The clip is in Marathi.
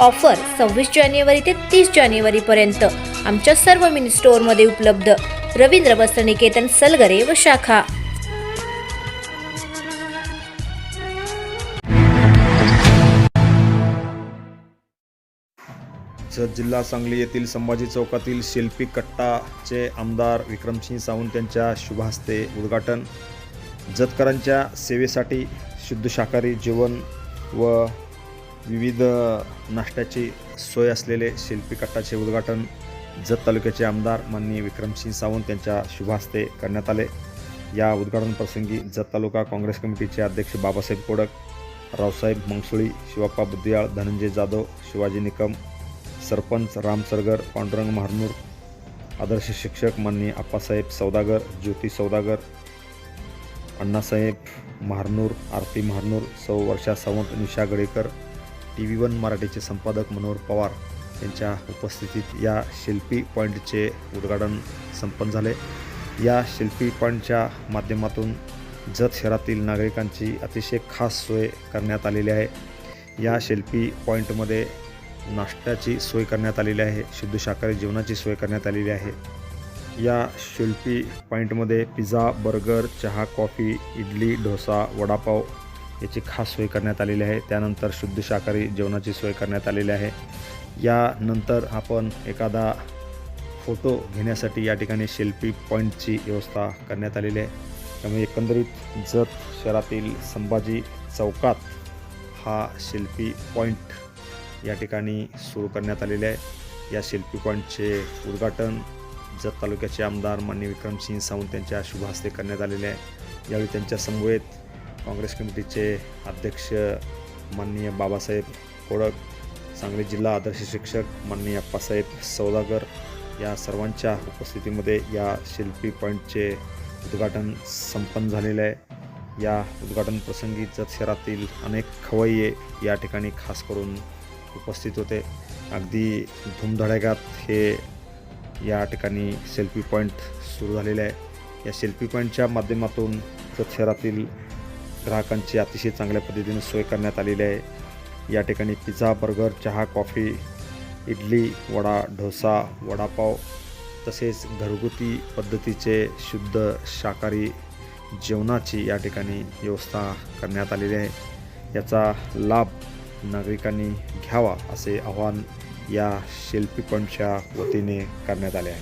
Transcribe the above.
ऑफर सव्वीस जानेवारी ते तीस जानेवारीपर्यंत आमच्या सर्व मिनी स्टोअरमध्ये उपलब्ध. रवींद्र वस्त्रनिकेतन सलगरे व शाखा. जिल्हा सांगली येथील संभाजी चौकातील शिल्पी कट्टाचे आमदार विक्रमसिंह सावंत यांच्या शुभहस्ते उद्घाटन. जतकरांच्या सेवेसाठी शुद्ध शाकाहारी जेवण व विविध नाश्त्याची सोय असलेले शिल्पी कट्टाचे उद्घाटन जत तालुक्याचे आमदार माननीय विक्रमसिंह सावंत यांच्या शुभहस्ते करण्यात आले. या उद्घाटन प्रसंगी जत तालुका काँग्रेस कमिटीचे अध्यक्ष बाबासाहेब कोडक रावसाहेब मंगसुळी शिवाप्पा बुद्धियाळ धनंजय जाधव शिवाजी निकम सरपंच राम सरगर पांडुरंग महारनूर आदर्श शिक्षक माननीय आप्पासाहेब सौदागर ज्योती सौदागर अण्णासाहेब महारनूर आरती महारनूर सौ Varsha Sawant Nisha Gadekar T V one मराठीचे संपादक मनोहर पवार यांच्या उपस्थितीत या शिल्पी पॉईंटचे उद्घाटन संपन्न झाले. या शिल्पी पॉईंटच्या माध्यमातून जत शहरातील नागरिकांची अतिशय खास सोय करण्यात आलेली आहे. या शिल्पी पॉईंटमध्ये नाश्त्याची सोय करण्यात आलेली आहे शुद्ध शाकाहारी जेवणाची सोय करण्यात आलेली आहे. या शिल्पी पॉईंटमध्ये पिझ्झा बर्गर चहा कॉफी इडली डोसा वडापाव याची खास सोय करण्यात आलेली आहे. त्यानंतर शुद्ध शाकाहारी जेवणाची सोय करण्यात आलेली आहे. यानंतर आपण एखादा फोटो घेण्यासाठी या ठिकाणी शिल्पी पॉईंटची व्यवस्था करण्यात आलेली आहे. त्यामुळे एकंदरीत जत शहरातील संभाजी चौकात हा शिल्पी पॉईंट या ठिकाणी सुरू करण्यात आलेले आहे. या शिल्पी पॉईंटचे उद्घाटन जत तालुक्याचे आमदार माननीय विक्रमसिंह सावंत यांच्या शुभ हस्ते करण्यात आलेले आहे. यावेळी त्यांच्या समवेत काँग्रेस कमिटीचे अध्यक्ष माननीय बाबासाहेब कोडक सांगली जिल्हा आदर्श शिक्षक माननीय अप्पासाहेब सौदागर या सर्वांच्या उपस्थितीमध्ये या शिल्पी पॉईंटचे उद्घाटन संपन्न झालेले आहे. या उद्घाटन प्रसंगी जत शहरातील अनेक खवय्ये या ठिकाणी खास करून उपस्थित होते. अगदी धूमधडाक्यात हे या ठिकाणी सेल्फी पॉईंट सुरू झालेले आहे. या सेल्फी पॉईंटच्या माध्यमातून जत शहरातील ग्राहकांची अतिशय चांगल्या पद्धतीने सोय करण्यात आलेली आहे. या ठिकाणी पिझ्झा बर्गर चहा कॉफी इडली वडा डोसा वडापाव तसेच घरगुती पद्धतीचे शुद्ध शाकाहारी जेवणाची या ठिकाणी व्यवस्था करण्यात आलेली आहे. याचा लाभ नागरिकांनी घ्यावा असे आवाहन या शिल्पी पंचच्या वतीने करण्यात आले आहे.